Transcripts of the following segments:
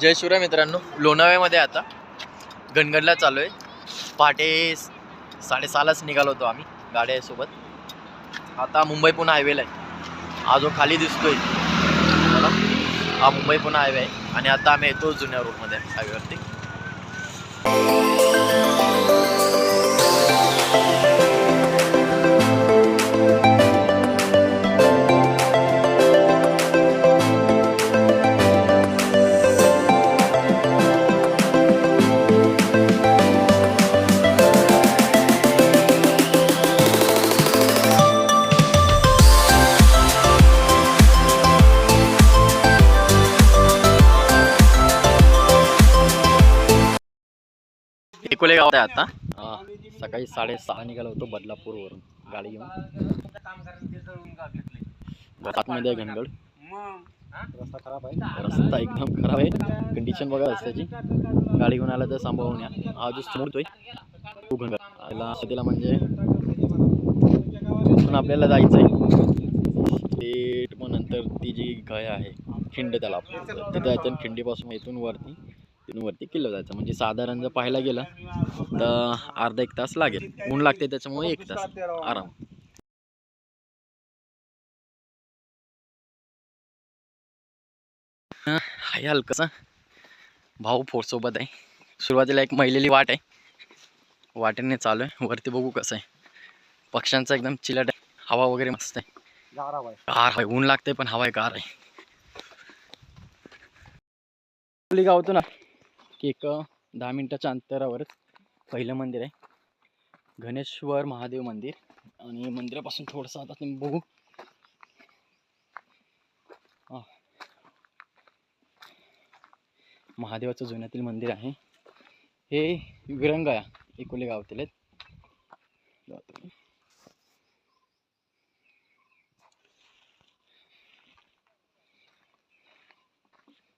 जय शिवराय मित्रांनो लोणावळ्यामध्ये आता गणगणला चालू आहे पहाटे साडेसहालाच निघालो होतो आम्ही गाड्यासोबत. आता मुंबई पुणे हायवेला आहे. हा जो खाली दिसतोय बघा, हा मुंबई पुणे हायवे आहे. आणि आता आम्ही येतो जुन्या रोडमध्ये हायवेवरती एकोले गावात आहे आता. सकाळी साडेसहा निघालो होतो बदलापूरवरून. गाडी घेऊन. आतमध्ये आहे घनगड रस्ता खराब आहे. रस्ता एकदम खराब आहे. कंडिशन बघा रस्त्याची. गाडी घेऊन आला तर सांभाळून या हा जो समोरतोय घनगड आला तिला म्हणजे तिथून आपल्याला जायचं आहे थेट मग नंतर ती जी गाय आहे खिंड त्याला. तिथं खिंडीपासून इथून वरती. तिथून वरती किल्ला जायचं. म्हणजे साधारण जर पाहायला गेलं तर अर्धा एक तास लागेल. ऊन लागते त्याच्यामुळे एक तास आराम. हाय आहे हलकसा. भाऊ फोडसोबत आहे. सुरुवातीला एक महिलेली वाट आहे. वाटेने चालू आहे. वरती बघू कसं आहे. पक्ष्यांचा एकदम चिलट आहे. हवा वगैरे मस्त आहे. गार आहे. ऊन लागते पण हवा आहे गार आहे. गावतो ना की एक दहा मिनटाच्या अंतरावरच पहिलं मंदिर आहे. गणेश्वर महादेव मंदिर. आणि मंदिरापासून थोडंसं आता तुम्ही बघू. महादेवाचं जुन्यातील मंदिर आहे. हे विरंगया एकोले गावातील आहेत बघा तुम्ही.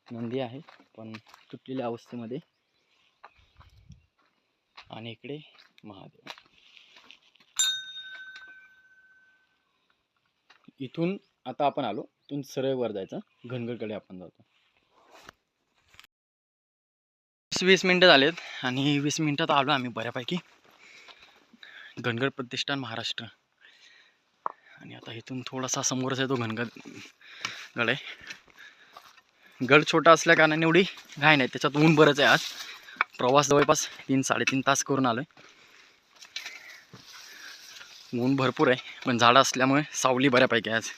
नंदी आहे पण तुटलेल्या अवस्थेमध्ये. आणि इकडे महादेव. इथून आता आपण आलो इथून सरळ वर जायचं. घनगडकडे आपण जातो. वीस वीस मिनटं झालेत आणि वीस मिनटात आलो आम्ही बऱ्यापैकी. घनगड प्रतिष्ठान महाराष्ट्र. आणि आता इथून थोडासा समोरच आहे तो घनगड गड आहे गड छोटा असल्या कारणाने एवढी घाय नाही. त्याच्यात ऊन बरंच आहे आज. प्रवास जवळपास तीन साडेतीन तास करून आलो आहे ऊन भरपूर आहे पण झाडं असल्यामुळे सावली बऱ्यापैकी आज.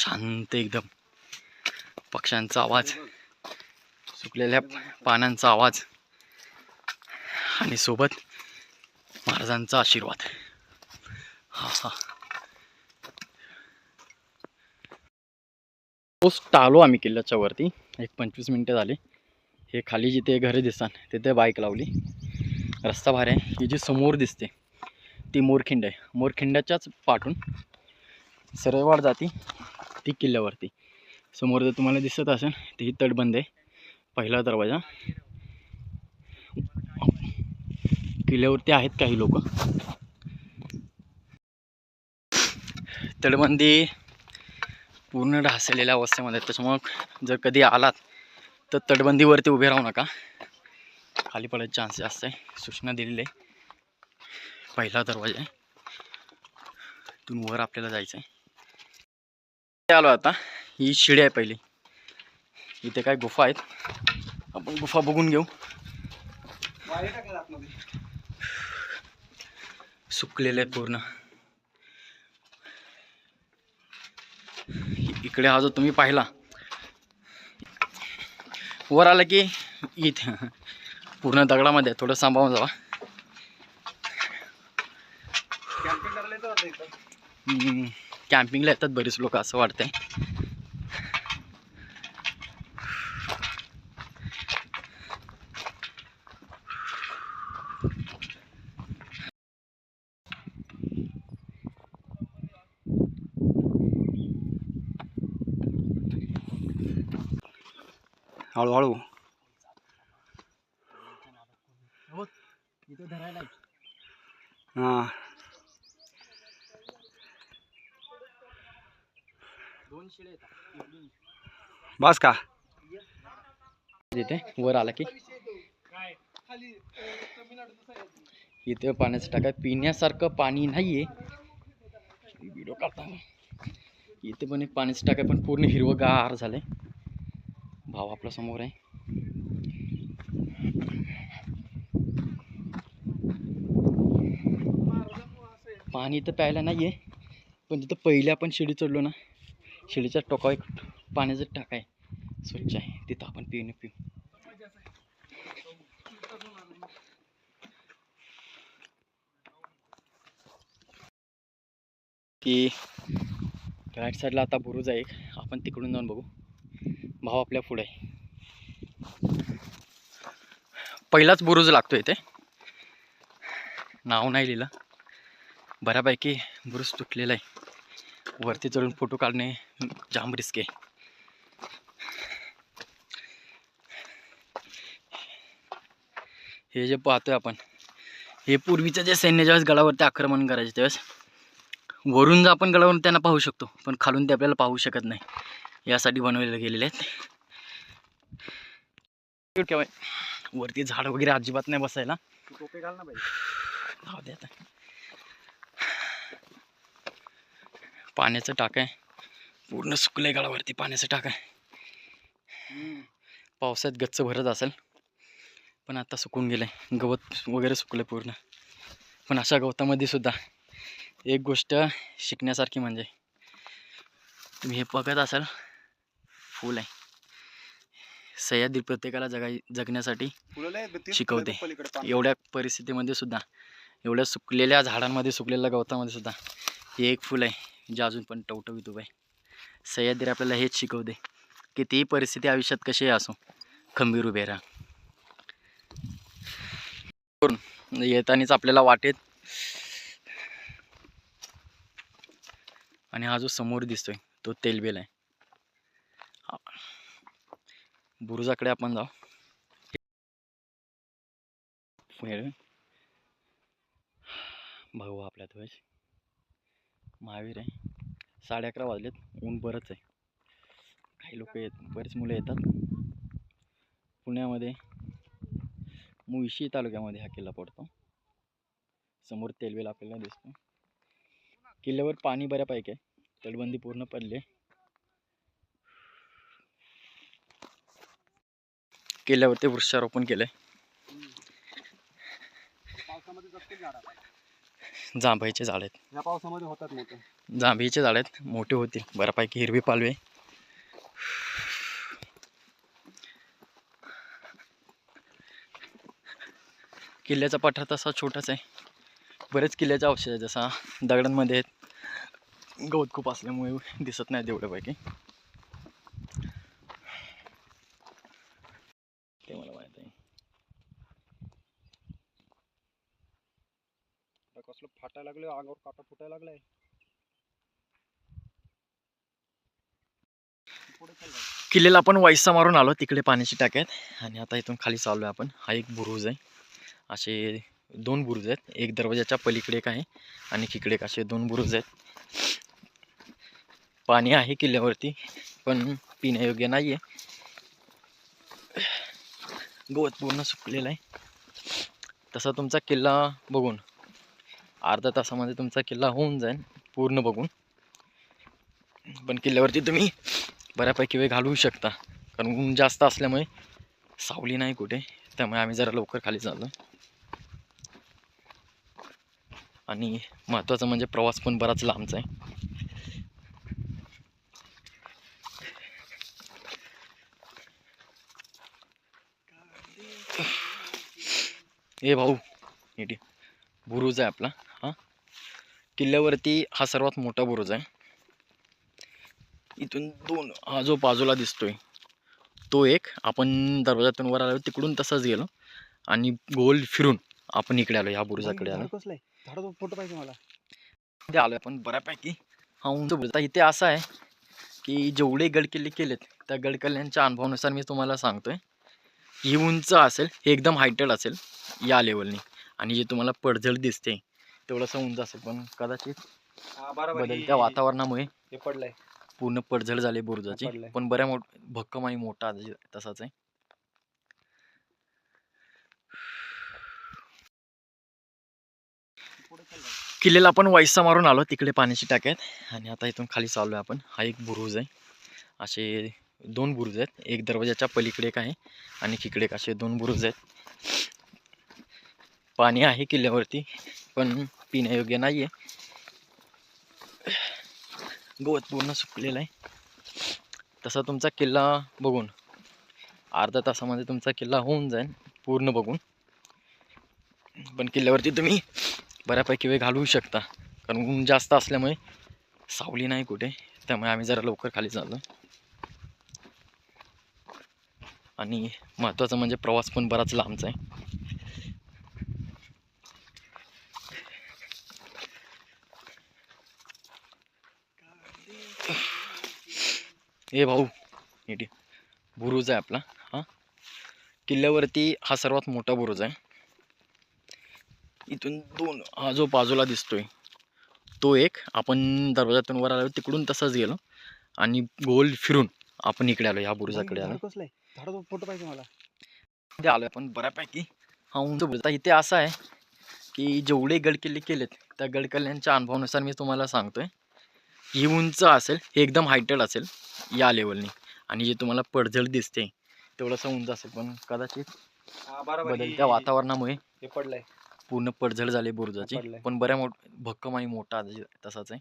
शांत एकदम. पक्ष्यांचा आवाज सुकलेल्या पानांचा आवाज आणि सोबत महाराजांचा आशीर्वाद. पोस्ट आलो आम्ही किल्ल्याच्या वरती. एक पंचवीस मिनटं झाली. हे खाली जिथे घरे दिसतात तिथे बाईक लावली. रस्ता भारी आहे. ही जी समोर दिसते ती मोरखिंड आहे. मोरखिंडाच्याच पाठून सरळवाड जाती ती किल्ल्यावरती. समोर जर तुम्हाला दिसत असेल ती ही तटबंद आहे. पहिला दरवाजा. किल्ल्यावरती आहेत काही लोक. तटबंदी पूर्ण ढासलेल्या अवस्थेमध्ये. त्याच्यामुळं जर कधी आलात तर तटबंदीवरती उभे राहू नका. खाली पडायचे चान्स जास्त आहे. सूचना दिलेली आहे. पहिला दरवाजा आहे. इथून वर आपल्याला जायचं आहे आलो आता. ही शिडी आहे पहिली. इथे काय गुफा आहेत. आपण गुफा बघून घेऊ. सुकलेलं आहे पूर्ण. इकडे हा जो तुम्ही पाहिला वर आला की इथे पूर्ण दगडामध्ये. थोडं सांभाळून जावा कॅम्पिंगला येतात बरीच लोक असं वाटतंय हळूहळू हळू. हां. बस का? इथे वर आला की. इथे पाण्याचं टाका. पिण्यासारखं पाणी नाहीये. व्हिडिओ काढता इथे पण एक पाण्याचं टाका पण पूर्ण हिरवं गार झालंय. भाव आपल्यासमोर आहे. पाणी इथं प्यायला नाही आहे पण तिथं पहिले आपण शिडी चढलो ना शिडीचा टोका एक पाण्याचा टाका आहे स्वच्छ आहे तिथं आपण पिऊन पिऊ की राईट साईडला आता बुरुज आहे एक आपण तिकडून जाऊन बघू. भाव आपल्या पुढे. पहिलाच बुरुज लागतो इथे. नाव नाही लिहिलं. बऱ्यापैकी बुरुज तुटलेला आहे. वरती चढून फोटो काढणे जाम रिस्क आहे. हे जे पाहतोय आपण हे पूर्वीचं जे सैन्य ज्यावेळेस गडावरती आक्रमण करायचे त्यावेळेस वरून जर आपण गडावरून त्यांना पाहू शकतो पण खालून ते आपल्याला पाहू शकत नाही. यासाठी बनवलेले गेलेले आहेत. वरती झाड वगैरे अजिबात नाही बसायला. टोपे घाल ना बाई. जाऊ दे आता. पाण्याचं टाक आहे. पूर्ण सुकलंय गडावरती पाण्याचं टाक आहे. पावसात गच्च भरत असेल. पण आता सुकून गेलंय. गवत वगैरे सुकलं पूर्ण. पण अशा गवतामध्ये सुद्धा एक गोष्ट शिकण्यासारखी म्हणजे तुम्ही हे बघत असाल फुल आहे. सह्याद्री प्रत्येकाला जगाय जगण्यासाठी शिकवते. एवढ्या परिस्थितीमध्ये सुद्धा एवढ्या सुकलेल्या झाडांमध्ये सुकलेल्या गवतामध्ये सुद्धा हे एक फुल आहे जे अजून पण टवटवीत उभं आहे. सह्याद्री आपल्याला हेच शिकवते कितीही परिस्थिती आयुष्यात कशीही असो खंबीर उभे राहा. करून येतानीच आपल्याला वाटेत. आणि हा जो समोर दिसतोय तो तेलबेल आहे हा. बुरुजाकडे आपण जाऊ. वेळ भाऊ आपल्या ध्वज. महावीर आहे. साडे अकरा वाजलेत. ऊन बरंच आहे. काही लोक येत बरेच मुलं येतात. पुण्यामध्ये मुळशी तालुक्यामध्ये हा किल्ला पडतो. समोर तेलवेल आपल्याला दिसतो. किल्ल्यावर पाणी बऱ्यापैकी आहे. तटबंदी पूर्ण पडली आहे. किल्ल्यावरती वृक्षारोपण केलंय. पावसामध्ये जगतील झाड आता. जांभईचे झाड आहेत. या पावसामध्ये होतात मोठे. जांभीचे झाड आहेत. मोठे होतील. बऱ्यापैकी हिरवी पालवे. किल्ल्याचा पठार तसा छोटाच आहे. बरेच किल्ल्याचे अवशेष आहे जसा दगडांमध्ये गवत खूप असल्यामुळे दिसत नाही तेवढ्यापैकी ते मला माहीत आहे आता कसलं फाटायला लागले अंगावर काटा फुटायला लागलाय. किल्ल्याला आपण वाईसा मारून आलो तिकडे पाण्याची टाक्यात आणि आता इथून खाली चाललो आहे आपण. हा एक बुरुज आहे. असे दोन बुरुज आहेत. एक दरवाजाच्या पलीकडे एक आहे आणि इकडे एक असे दोन बुरुज आहेत. पाणी आहे किल्ल्यावरती पण पिण्यायोग्य नाही आहे गवत पूर्ण सुकलेलं आहे. तसा तुमचा किल्ला बघून अर्धा तासामध्ये तुमचा किल्ला होऊन जाईल पूर्ण बघून. पण किल्ल्यावरती तुम्ही बऱ्यापैकी वेळ घालवू शकता. कारण ऊन जास्त असल्यामुळे सावली नाही कुठे. त्यामुळे आम्ही जरा लवकर खाली चाललो. आणि महत्त्वाचं म्हणजे प्रवास पण बराच लांबचा आहे. ए भाऊ नीट बुरुज आहे आपला. किल्ल्यावरती हा सर्वात मोठा बुरुज आहे. इथून दोन हा जो बाजूला दिसतोय तो एक. आपण दरवाजातून वर आलो तिकडून तसाच गेलो. आणि गोल फिरून आपण इकडे आलो या बुरुजाकडे आलो. झाडाचा फोटो पाहिजे मला इथे आलो आपण बऱ्यापैकी. हा उंच बुरुज इथे असं आहे की जेवढे गडकिल्ले केलेत त्या गडकिल्ल्यांच्या अनुभवानुसार मी तुम्हाला सांगतोय. ही उंच असेल हे एकदम हायटेड असेल या लेवलनी आणि जे तुम्हाला पडझड दिसते. तेवढंसं उंच असेल पण कदाचित बदलत्या वातावरणामुळे हे पडलंय. पूर्ण पडझड झाली बुरुजाची. पण बऱ्या मोठ भक्कम आणि मोठा तसाच आहे. किल्ल्याला आपण वाईसा मारून आलो तिकडे पाण्याची टाक्या आहेत. आणि आता इथून खाली चाललो आहे आपण. हा एक बुरुज आहे. असे दोन बुरुज आहेत. एक दरवाजाच्या पलीकडे एक आहे आणि इकडे एक असे दोन बुरुज आहेत. पाणी आहे किल्ल्यावरती पण पिण्यायोग्य नाही आहे गवत पूर्ण सुकलेलं आहे. तसा तुमचा किल्ला बघून अर्धा तासामध्ये तुमचा किल्ला होऊन जाईल पूर्ण बघून. पण किल्ल्यावरती तुम्ही बऱ्यापैकी वेळ घालवू शकता. कारण ऊन जास्त असल्यामुळे सावली नाही कुठे. त्यामुळे आम्ही जरा लवकर खाली चाललो. आणि महत्त्वाचं म्हणजे प्रवास पण बराच लांबचा आहे. ए भाऊ नीट बुरुज आहे आपला हा? किल्ल्यावरती हा सर्वात मोठा बुरुज आहे. इथून दोन हा जो बाजूला दिसतोय तो एक. आपण दरवाजातून वर आलो तिकडून तसाच गेलो. आणि गोल फिरून आपण इकडे आलो या बुरुजाकडे आलो. फोटो पाहिजे मला इथे आलो आपण बऱ्यापैकी. हा उंच बुरुज इथे असं आहे की जेवढे गडकिल्ले केलेत त्या गडकिल्ल्यांच्या अनुभवानुसार मी तुम्हाला सांगतोय ही उंच असेल हे एकदम हायटेड असेल. या लेवलनी आणि जे तुम्हाला पडझड दिसते तेवढंसं उंच असेल पण कदाचित बदलत्या वातावरणामुळे हे पडलंय. पूर्ण पडझड झाली बुरुजाची. पण बऱ्या मोठ भक्कम आणि मोठा तसाच आहे.